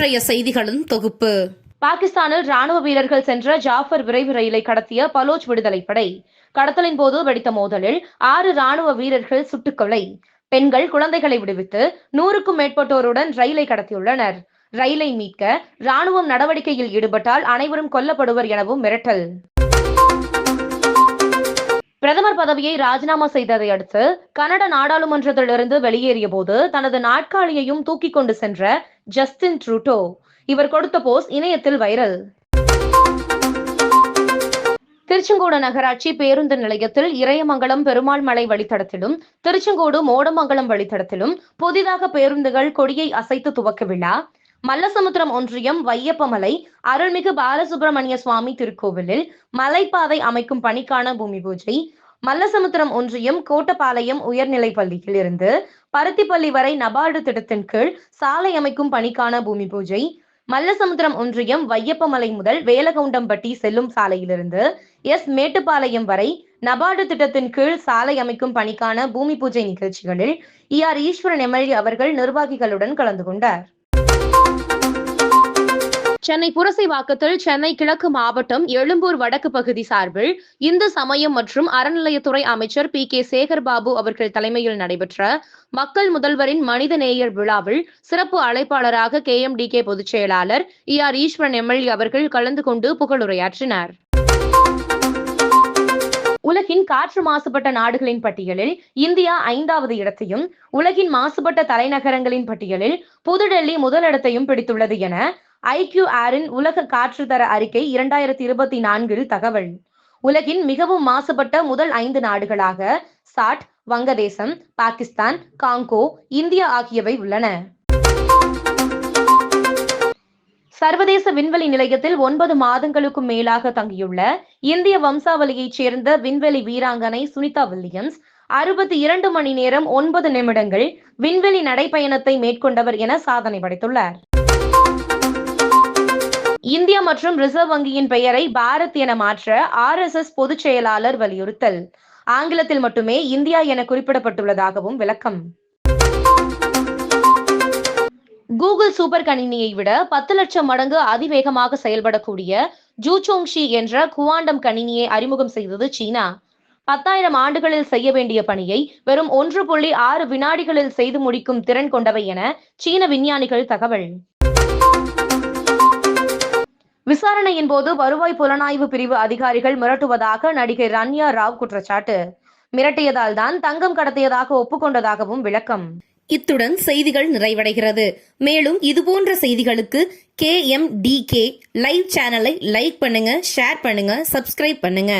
இன்றைய செய்திகளின் தொகுப்பு. பாகிஸ்தானில் ராணுவ வீரர்கள் சென்ற ஜாஃபர் விரைவு ரயிலை கடத்திய பலோச் விடுதலை படை. கடத்தலின் போது வெடித்த மோதலில் ஆறு ராணுவ வீரர்கள் சுட்டுக்கொலை. பெண்கள் குழந்தைகளை விடுவித்து நூறுக்கும் மேற்பட்டோருடன் ரயிலை கடத்தியுள்ளனர். ரயிலை மீட்க ராணுவம் நடவடிக்கையில் ஈடுபட்டால் அனைவரும் கொல்லப்படுவர் எனவும் மிரட்டல். பிரதமர் பதவியை ராஜினாமா செய்ததை அடுத்து கனடா நாடாளுமன்றத்திலிருந்து வெளியேறிய போது தனது நாட்காலியையும் தூக்கிக் கொண்டு சென்ற ஜஸ்டின் ட்ரூட்டோ இவர் கொடுத்த போஸ்ட் இணையத்தில் வைரல். திருச்செங்கோடு நகராட்சி பேருந்து நிலையத்தில் இறையமங்கலம் பெருமாள் மலை வழித்தடத்திலும் திருச்செங்கோடு மோடமங்கலம் வழித்தடத்திலும் புதிதாக பேருந்துகள் கொடியை அசைத்து துவக்க விழா. மல்லசமுத்திரம் ஒன்றியம் வையப்பமலை அருள்மிகு பாலசுப்பிரமணிய சுவாமி திருக்கோவிலில் மலைப்பாதை அமைக்கும் பணிக்கான பூமி பூஜை. மல்லசமுத்திரம் ஒன்றியம் கோட்டப்பாளையம் உயர்நிலைப் பள்ளியில் இருந்து பருத்திப்பள்ளி வரை நபார்டு திட்டத்தின் கீழ் சாலை அமைக்கும் பணிக்கான பூமி பூஜை. மல்லசமுத்திரம் ஒன்றியம் வையப்பமலை முதல் வேலகவுண்டம்பட்டி செல்லும் சாலையிலிருந்து எஸ். மேட்டுப்பாளையம் வரை நபார்டு திட்டத்தின் கீழ் சாலை அமைக்கும் பணிக்கான பூமி பூஜை நிகழ்ச்சிகளில் இ. ஆர். ஈஸ்வரன் எம்எல்ஏ அவர்கள் நிர்வாகிகளுடன் கலந்து கொண்டார். சென்னை புரசைவாக்கத்தில் சென்னை கிழக்கு மாவட்டம் எழும்பூர் வடக்கு பகுதி சார்பில் இந்து சமயம் மற்றும் அறநிலையத்துறை அமைச்சர் பி கே சேகர்பாபு அவர்கள் தலைமையில் நடைபெற்ற மக்கள் முதல்வரின் மனித நேயர் விழாவில் சிறப்பு அழைப்பாளராக கே எம் டி கே பொதுச் செயலாளர் இ ஆர் ஈஸ்வரன் எம்எல்ஏ அவர்கள் கலந்து கொண்டு புகழுரையாற்றினார். உலகின் காற்று மாசுபட்ட நாடுகளின் பட்டியலில் இந்தியா ஐந்தாவது இடத்தையும் உலகின் மாசுபட்ட தலைநகரங்களின் பட்டியலில் புதுடெல்லி முதலிடத்தையும் பிடித்துள்ளது என ஐக்யூ ஆரின் உலக காற்று தர அறிக்கை இரண்டாயிரத்தி இருபத்தி நான்கில் தகவல். உலகின் மிகவும் மாசுபட்ட முதல் ஐந்து நாடுகளாக சாட் வங்கதேசம் பாகிஸ்தான் காங்கோ இந்தியா ஆகியவை உள்ளன. சர்வதேச விண்வெளி நிலையத்தில் ஒன்பது மாதங்களுக்கும் மேலாக தங்கியுள்ள இந்திய வம்சாவளியைச் சேர்ந்த விண்வெளி வீராங்கனை சுனிதா வில்லியம்ஸ் அறுபத்தி இரண்டு மணி நேரம் ஒன்பது நிமிடங்கள் விண்வெளி நடைப்பயணத்தை மேற்கொண்டவர் என சாதனை படைத்துள்ளார். இந்தியா மற்றும் ரிசர்வ் வங்கியின் பெயரை பாரத் என மாற்ற ஆர் எஸ் எஸ் பொதுச் செயலாளர் வலியுறுத்தல். ஆங்கிலத்தில் மட்டுமே இந்தியா என குறிப்பிடப்பட்டுள்ளதாகவும் விளக்கம். கூகுள் சூப்பர் கணினியை விட பத்து லட்சம் மடங்கு அதிவேகமாக செயல்படக்கூடிய ஜூசோங்ஷி என்ற குவாண்டம் கணினியை அறிமுகம் செய்தது சீனா. பத்தாயிரம் ஆண்டுகளில் செய்ய வேண்டிய பணியை வெறும் ஒன்று புள்ளி ஆறு வினாடிகளில் செய்து முடிக்கும் திறன் கொண்டவை என சீன விஞ்ஞானிகள் தகவல். விசாரணையின் போது வருவாய் புலனாய்வு பிரிவு அதிகாரிகள் மிரட்டுவதாக நடிகை ரன்யா ராவ் குற்றச்சாட்டு. மிரட்டியதால் தான் தங்கம் கடத்தியதாக ஒப்புக்கொண்டதாகவும் விளக்கம். இத்துடன் செய்திகள் நிறைவடைகிறது. மேலும் இதுபோன்ற செய்திகளுக்கு K M T K live சேனலை லைக் பண்ணுங்க ஷேர் பண்ணுங்க சப்ஸ்கிரைப் பண்ணுங்க.